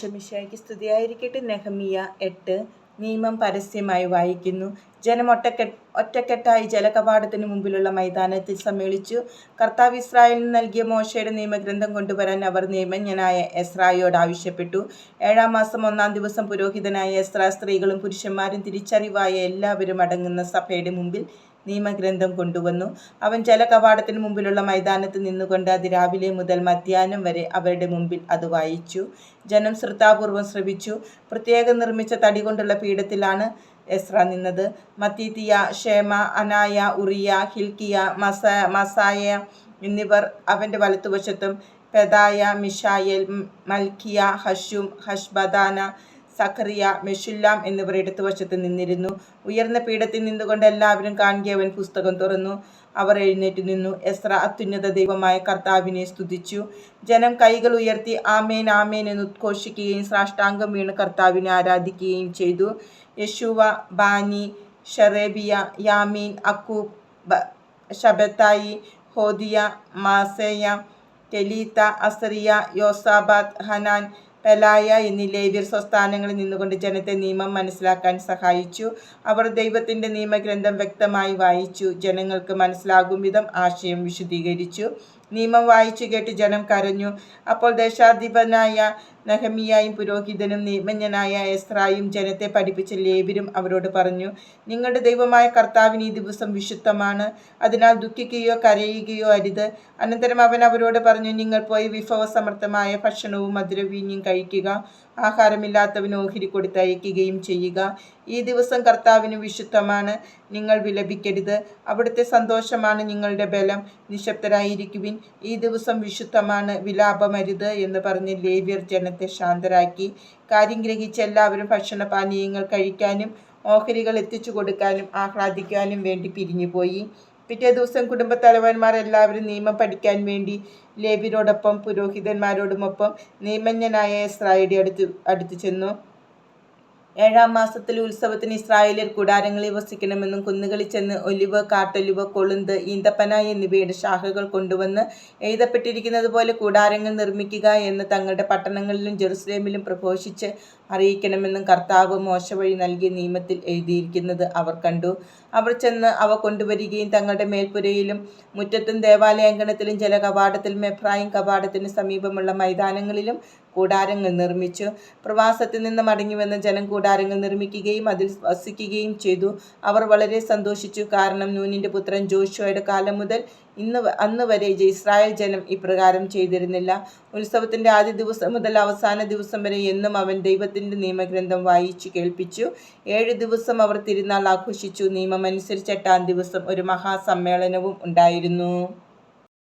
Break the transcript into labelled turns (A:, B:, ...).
A: ഈശോമിശിഹായ്ക്ക് സ്തുതിയായിരിക്കട്ടെ. നെഹമിയ എട്ട് നിയമം പരസ്യമായി വായിക്കുന്നു. ജനം ഒറ്റക്കെ ഒറ്റക്കെട്ടായി ജലകവാടത്തിന് മുമ്പിലുള്ള മൈതാനത്തിൽ സമ്മേളിച്ചു. കർത്താവ് ഇസ്രായേലിന് നൽകിയ മോശയുടെ നിയമഗ്രന്ഥം കൊണ്ടുവരാൻ അവർ നിയമജ്ഞനായ എസ്രായോട് ആവശ്യപ്പെട്ടു. ഏഴാം മാസം ഒന്നാം ദിവസം പുരോഹിതനായ എസ്ര സ്ത്രീകളും പുരുഷന്മാരും തിരിച്ചറിവായ എല്ലാവരും അടങ്ങുന്ന സഭയുടെ മുമ്പിൽ നിയമഗ്രന്ഥം കൊണ്ടുവന്നു. അവൻ ജലകവാടത്തിന് മുമ്പിലുള്ള മൈതാനത്ത് നിന്നുകൊണ്ട് അത് രാവിലെ മുതൽ മധ്യാഹ്നം വരെ അവരുടെ മുമ്പിൽ അത് വായിച്ചു. ജനം ശ്രദ്ധാപൂർവം ശ്രവിച്ചു. പ്രത്യേകം നിർമ്മിച്ച തടി കൊണ്ടുള്ള പീഠത്തിലാണ് എസ്ര നിന്നത്. മത്തീത്തിയ ഷേമ അനായ ഉറിയ ഹിൽക്കിയ മസ മസായ എന്നിവർ അവന്റെ വലത്തുവശത്തും പെദായ മിഷായൽ മൽക്കിയ ഹഷും ഹഷ്ബദാന സഖറിയ മെഷുല്ലാം എന്നിവർ ഇടതുവശത്ത് നിന്നിരുന്നു. ഉയർന്ന പീഠത്തിൽ നിന്നുകൊണ്ട് എല്ലാവരും കാണുകെ അവൻ പുസ്തകം തുറന്നു. അവർ എഴുന്നേറ്റ് നിന്നു. എസ്ര അത്യുന്നത ദൈവമായ കർത്താവിനെ സ്തുതിച്ചു. ജനം കൈകൾ ഉയർത്തി ആമേൻ ആമേൻ എന്ന് ഉദ്ഘോഷിക്കുകയും സാഷ്ടാംഗം വീണ് കർത്താവിനെ ആരാധിക്കുകയും ചെയ്തു. യശുവ ബാനി ഷറേബിയ യാമീൻ അക്കൂബ് ഷബത്തായി ഹോദിയ മാസേയ കെലീത്ത അസറിയ യോസാബാദ് ഹനാൻ പെലായ എന്നീ ലേവ്യർ സ്വസ്ഥാനങ്ങളിൽ നിന്നുകൊണ്ട് ജനത്തെ നിയമം മനസ്സിലാക്കാൻ സഹായിച്ചു. അവർ ദൈവത്തിന്റെ നിയമഗ്രന്ഥം വ്യക്തമായി വായിച്ചു. ജനങ്ങൾക്ക് മനസ്സിലാകും വിധം ആശയം വിശദീകരിച്ചു. നിയമം വായിച്ചു കേട്ട് ജനം കരഞ്ഞു. അപ്പോൾ ദേശാധിപനായ നഹമിയായും പുരോഹിതനും നിയമജ്ഞനായ എസ്രായും ജനത്തെ പഠിപ്പിച്ച ലേബിരും അവരോട് പറഞ്ഞു നിങ്ങളുടെ ദൈവമായ കർത്താവിന് ഈ ദിവസം വിശുദ്ധമാണ്. അതിനാൽ ദുഃഖിക്കുകയോ കരയുകയോ അരുത്. അനന്തരം അവൻ അവരോട് പറഞ്ഞു നിങ്ങൾ പോയി വിഭവസമർത്ഥമായ ഭക്ഷണവും മധുരവീഞ്ഞും കഴിക്കുക. ആഹാരമില്ലാത്തവന് ഓഹരി കൊടുത്തയക്കുകയും ചെയ്യുക. ഈ ദിവസം കർത്താവിന് വിശുദ്ധമാണ്. നിങ്ങൾ വിലപിക്കരുത്. അവിടുത്തെ സന്തോഷമാണ് നിങ്ങളുടെ ബലം. നിശബ്ദരായിരിക്കുവിൻ. ഈ ദിവസം വിശുദ്ധമാണ്. വിലാപമരുത് എന്ന് പറഞ്ഞ് ലേവ്യർ ജനത്തെ ശാന്തരാക്കി. കാര്യം ഗ്രഹിച്ച് എല്ലാവരും ഭക്ഷണപാനീയങ്ങൾ കഴിക്കാനും ഓഹരികൾ എത്തിച്ചു കൊടുക്കാനും ആഹ്ലാദിക്കാനും വേണ്ടി പിരിഞ്ഞുപോയി. പിറ്റേ ദിവസം കുടുംബത്തലവന്മാർ എല്ലാവരും നിയമം പഠിക്കാൻ വേണ്ടി ലേബിനോടൊപ്പം പുരോഹിതന്മാരോടുമൊപ്പം നിയമജ്ഞനായ ഇസ്രായേലി അടുത്ത് അടുത്തു ചെന്നു. ഏഴാം മാസത്തിൽ ഉത്സവത്തിന് ഇസ്രായേലിൽ കൂടാരങ്ങളിൽ വസിക്കണമെന്നും കുന്നുകളിൽ ചെന്ന് ഒലിവ് കാട്ടൊലിവ് കൊളുന്ത് ഈന്തപ്പന എന്നിവയുടെ ശാഖകൾ കൊണ്ടുവന്ന് എഴുതപ്പെട്ടിരിക്കുന്നത് പോലെ കൂടാരങ്ങൾ നിർമ്മിക്കുക എന്ന് തങ്ങളുടെ പട്ടണങ്ങളിലും ജെറുസലേമിലും പ്രഘോഷിച്ച് അറിയിക്കണമെന്നും കർത്താവ് മോശ വഴി നൽകിയ നിയമത്തിൽ എഴുതിയിരിക്കുന്നത് അവർ കണ്ടു. അവർ ചെന്ന് അവ കൊണ്ടുവരികയും തങ്ങളുടെ മേൽപ്പുരയിലും മുറ്റത്തും ദേവാലയാങ്കണത്തിലും ജലകവാടത്തിലും എഫ്രായിം കവാടത്തിന് സമീപമുള്ള മൈതാനങ്ങളിലും കൂടാരങ്ങൾ നിർമ്മിച്ചു. പ്രവാസത്തിൽ നിന്ന് മടങ്ങിവന്ന ജനം കൂടാരങ്ങൾ നിർമ്മിക്കുകയും അതിൽ വസിക്കുകയും ചെയ്തു. അവർ വളരെ സന്തോഷിച്ചു. കാരണം നൂനിന്റെ പുത്രൻ ജോഷുവയുടെ കാലം മുതൽ ഇന്ന് അന്ന് വരെ ഇസ്രായേൽ ജനം ഇപ്രകാരം ചെയ്തിരുന്നില്ല. ഉത്സവത്തിന്റെ ആദ്യ ദിവസം മുതൽ അവസാന ദിവസം വരെ എന്നും അവൻ ദൈവത്തിന്റെ നിയമഗ്രന്ഥം വായിച്ചു കേൾപ്പിച്ചു. ഏഴ് ദിവസം അവർ തിരുനാൾ ആഘോഷിച്ചു. നിയമമനുസരിച്ച് എട്ടാം ദിവസം ഒരു മഹാസമ്മേളനവും ഉണ്ടായിരുന്നു.